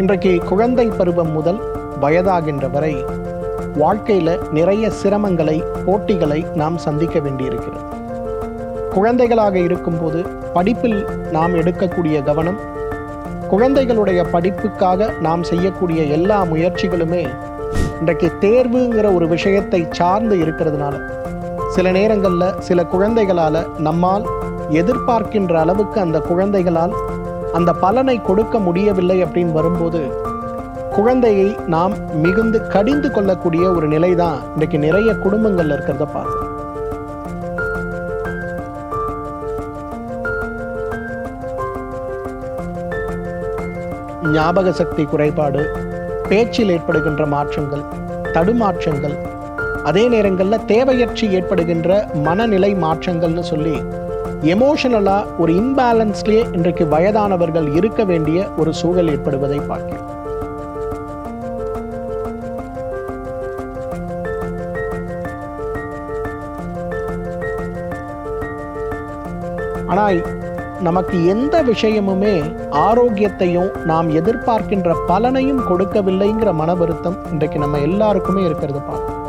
இன்றைக்கு குழந்தை பருவம் முதல் வயதாகின்ற வரை வாழ்க்கையில் நிறைய சிரமங்களை போட்டிகளை நாம் சந்திக்க வேண்டியிருக்கிறது. குழந்தைகளாக இருக்கும்போது படிப்பில் நாம் எடுக்கக்கூடிய கவனம் குழந்தைகளுடைய படிப்புக்காக நாம் செய்யக்கூடிய எல்லா முயற்சிகளுமே இன்றைக்கு தேர்வுங்கிற ஒரு விஷயத்தை சார்ந்து இருக்கிறதுனால சில நேரங்களில் சில குழந்தைகளால் நம்மால் எதிர்பார்க்கின்ற அளவுக்கு அந்த குழந்தைகளால் அந்த பலனை கொடுக்க முடியவில்லை அப்படின்னு வரும்போது குழந்தையை நாம் மிகுந்து கடிந்து கொள்ளக்கூடிய ஒரு நிலை தான் இன்றைக்கு நிறைய குடும்பங்கள்ல இருக்கிறத பார்க்கிறோம். ஞாபக சக்தி குறைபாடு பேச்சில் ஏற்படுகின்ற மாற்றங்கள் தடுமாற்றங்கள் அதே நேரங்களில் தேவையற்றி ஏற்படுகின்ற மனநிலை மாற்றங்கள்னு சொல்லி எமோஷனலாக ஒரு இம்பேலன்ஸ்லேயே இன்றைக்கு வயதானவர்கள் இருக்க வேண்டிய ஒரு சூழல் ஏற்படுவதை பார்க்கிறோம். ஆனால் நமக்கு எந்த விஷயமுமே ஆரோக்கியத்தையும் நாம் எதிர்பார்க்கின்ற பலனையும் கொடுக்கவில்லைங்கிற மன வருத்தம் இன்றைக்கு நம்ம எல்லாருக்குமே இருக்கிறது பார்க்கணும்